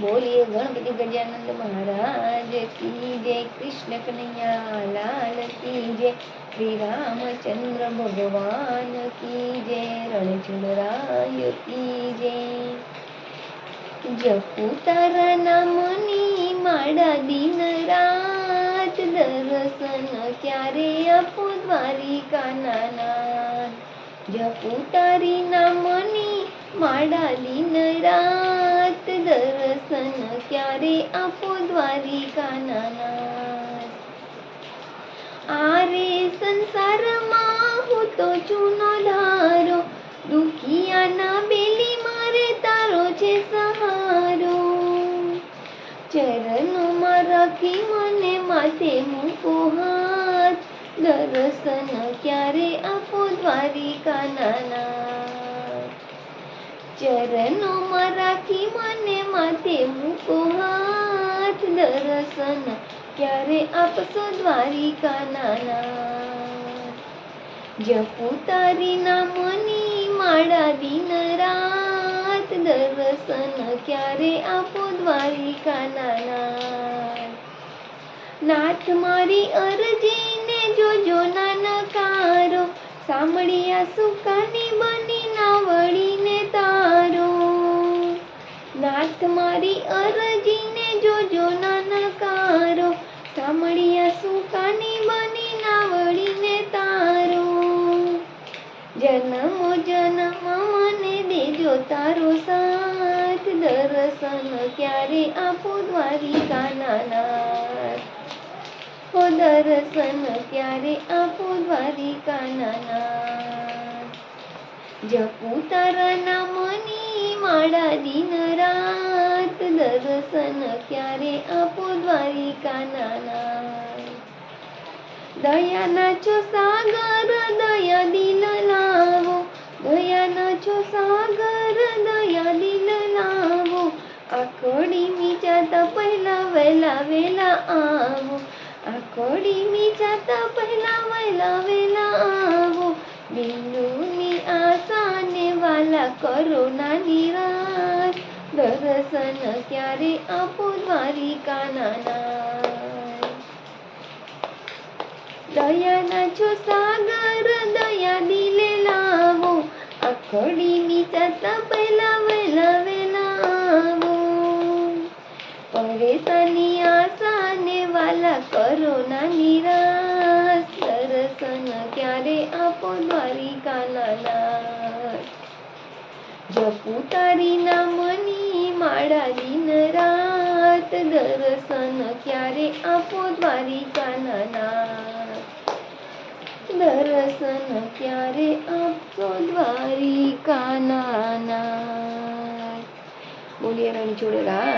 બોલીએ ગણપતિ ગજાનંદ મહારાજ કી જય, કૃષ્ણ કનૈયા, લાલ કી જય, શ્રી રામચંદ્ર ભગવાન કી જય રણછોડરાય કી જય. જપુ તારા નામની માડા દિન રાત દર્શન ક્યારે આપો દ્વારિકા નાના જપુ તારી નામની માડા દિન રાત દર્શન ક્યારે આપો દ્વારિકાના આરે સંસારમાં હું તો ચૂનો ધારો દુખિયાના બેલી મારે તારો છે સહારો ચરણોમાં રાખી મને માથે મૂકો હાથ દર્શન ક્યારે આપો દ્વારિકાના ચરણોમાં રાખી મને માથે મૂકો હાથ દર્શન ક્યારે આપશો દ્વારિકાના નાથ જપુ તારી નામની માળા દિન રાત દર્શન ક્યારે આપો દ્વારિકા નાના? નાથ મારી અરજીને જોજો નાનકારો, સાંભળ્યા સુકાની બની સાંભળ્યા સુકાની બની નાવડીને તારો. જન્મો જન્મ મને દેજો તારો સાથ. દર્શન ક્યારે આપો દ્વારિકાના નાથ. હો દર્શન ક્યારે આપો દ્વારિકાના નાથ. જપુ તારા નામની માળા દિન રાત. દર્શન ક્યારે આપો દ્વારિકાના દયાના છો સાગર, દયા દિલ લાવો. દયાના છો સાગર, દયા દિલ લાવો. આખોડી મીચાતા પહેલા વહેલા વેલા આવો. આખોડી મીચાતા પહેલા વહેલા વેલા આવો. બિંદુની આસાને વાલા કરો ના નિરાશ દર્શન ક્યારે આપો દ્વારિકાના નાથ? દયાના છો સાગર દયા દિલે લાવો આખડી નીચાતા પહેલા વેલા આવો પરેશાની આશાને વાલા કરો ના નિરાશ, દર્શન ક્યારે આપો દ્વારિકાના નાથ જપુ તારી નામની માળા દિન રાત દર્શન ક્યારે આપો દ્વારિકાના નાથ દર્શન ક્યારે આપો દ્વારિકાના બોલીએ રાણી જોડે કી